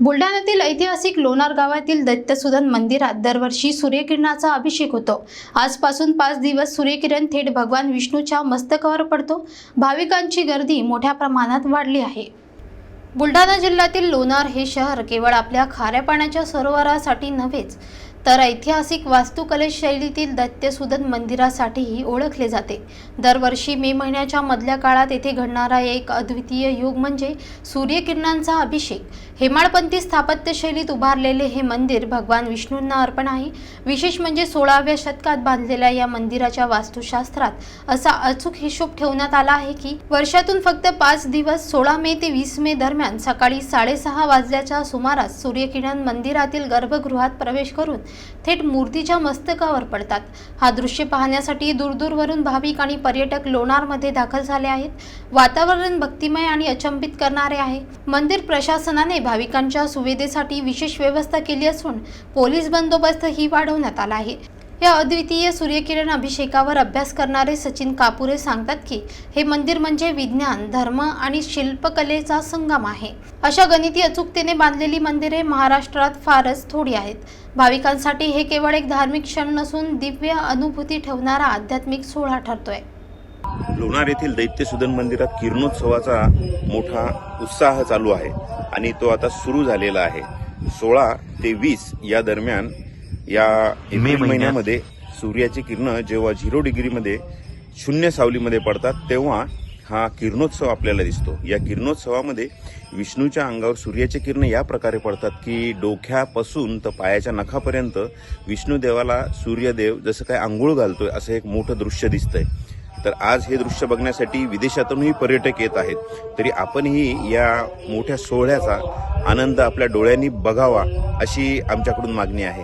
बुलढाण्यातील ऐतिहासिक लोणार गावातील दैत्यसुदन मंदिरात दरवर्षी सूर्यकिरणाचा अभिषेक होतो. आजपासून पाच दिवस सूर्यकिरण थेट भगवान विष्णूच्या मस्तकावर पडतो. भाविकांची गर्दी मोठ्या प्रमाणात वाढली आहे. बुलढाणा जिल्ह्यातील लोणार हे शहर केवळ आपल्या खाऱ्या पाण्याच्या सरोवरासाठी नव्हेच तर ऐतिहासिक वास्तुकले शैलीतील दत्त्यसुदन मंदिरासाठीही ओळखले जाते. दरवर्षी मे महिन्याच्या मधल्या काळात येथे घडणारा एक अद्वितीय योग म्हणजे सूर्यकिरणांचा अभिषेक. हेमाळपंथी स्थापत्यशैलीत उभारलेले हे मंदिर भगवान विष्णूंना अर्पण आहे. विशेष म्हणजे सोळाव्या शतकात बांधलेल्या या मंदिराच्या वास्तुशास्त्रात असा अचूक हिशोब ठेवण्यात आला आहे की वर्षातून फक्त पाच दिवस सोळा मे ते वीस मे दरम्यान सकाळी साडेसहा वाजल्याच्या सुमारास सूर्यकिरण मंदिरातील गर्भगृहात प्रवेश करून थेट मूर्तीच्या मस्तकावर पडतात. हा दृश्य पाहण्यासाठी दूरदूरवरून भाविक आणि पर्यटक लोणारमध्ये दाखल झाले आहेत. वातावरण भक्तिमय आणि अचंबित करणारे आहे. मंदिर प्रशासनाने भाविकांच्या सुविधेसाठी विशेष व्यवस्था केली असून पोलीस बंदोबस्तही वाढवण्यात आला आहे. या अद्वितीय सूर्यकिरण अभिषेकावर अभ्यास करणारे सचिन कापुरे सांगतात की हे मंदिर म्हणजे विज्ञान धर्म आणि शिल्पकलेचा संगम आहे. अशा गणिती अचूकतेने बांधलेली मंदिरे महाराष्ट्रात फारच थोडी आहेत. भाविकांसाठी हे केवळ एक धार्मिक क्षण नसून दिव्य अनुभूती ठेवणारा आध्यात्मिक सोहळा ठरतोय. लोणार येथील दैत्यसुदन मंदिरात किरणोत्सवाचा मोठा उत्साह चालू आहे आणि तो आता सुरू झालेला आहे. सोळा ते वीस या दरम्यान या एप्रिल महिन्यात. महिन्यामध्ये सूर्याची किरणं जेव्हा झिरो डिग्रीमध्ये शून्य सावलीमध्ये पडतात तेव्हा हा किरणोत्सव आपल्याला दिसतो. या किरणोत्सवामध्ये विष्णूच्या अंगावर सूर्याचे किरण या प्रकारे पडतात की डोक्यापासून तर पायाच्या नखापर्यंत विष्णुदेवाला सूर्यदेव जसं काय आंघोळ घालतोय असं एक मोठं दृश्य दिसतंय. तर आज हे दृश्य बघण्यासाठी विदेशातूनही पर्यटक येत आहेत. तरी आपणही या मोठ्या सोहळ्याचा आनंद आपल्या डोळ्यांनी बघावा अशी आमच्याकडून मागणी आहे.